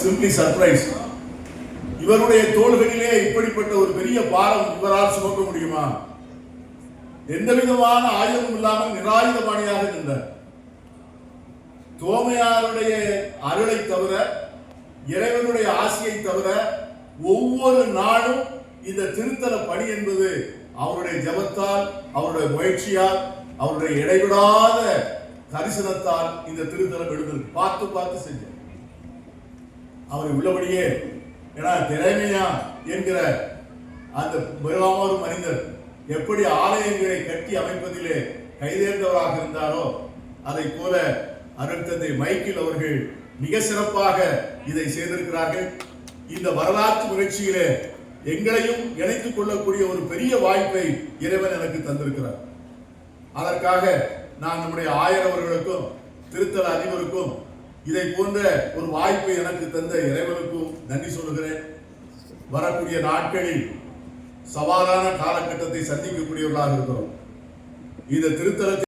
Simply surprise இவருடைய தோள்களிலே இப்படிப்பட்ட ஒரு பெரிய பாரம் இவரால் சுமக்க முடியுமா? எந்த விதமான ஆயுதமும் இல்லாமல் நிராயுதபாணியாக நின்றார். தோமையாருடைய அருளை தவிர இறைவனுடைய ஆசையை தவிர ஒவ்வொரு நாளும் இந்த திருத்தல பணி என்பது அவருடைய ஜபத்தால் அவருடைய முயற்சியால் அவருடைய இடைவிடாத தரிசனத்தால் இந்த திருத்தலம் எழுந்தது. பார்த்து பார்த்து செஞ்சார் அவர் உள்ளபடியே ஏன்னா திறமையா? என்கிற அந்த மிருகமான மனிதர் எப்படி ஆலயங்களை கட்டி அமைப்பதிலே கைதேர்ந்தவராக இருந்தாரோ அதை போல அருட்தந்தை மைக்கேல் அவர்கள் மிக சிறப்பாக இதை செய்திருக்கிறார்கள். இந்த வரலாற்று முயற்சியிலே எங்களையும் இணைத்துக் கொள்ளக்கூடிய ஒரு பெரிய வாய்ப்பை இறைவன் எனக்கு தந்திருக்கிறார். அதற்காக நான் நம்முடைய ஆயர் அவர்களுக்கும் திருத்தல அதிபருக்கும் இதை போன்ற ஒரு வாய்ப்பை எனக்கு தந்த இறைவனுக்கும் நன்றி சொல்லுகிறேன். வரக்கூடிய நாட்களில் சவாலான காலகட்டத்தை சந்திக்கக்கூடியவர்களாக இருக்கிறோம். இந்த திருத்தலத்தில்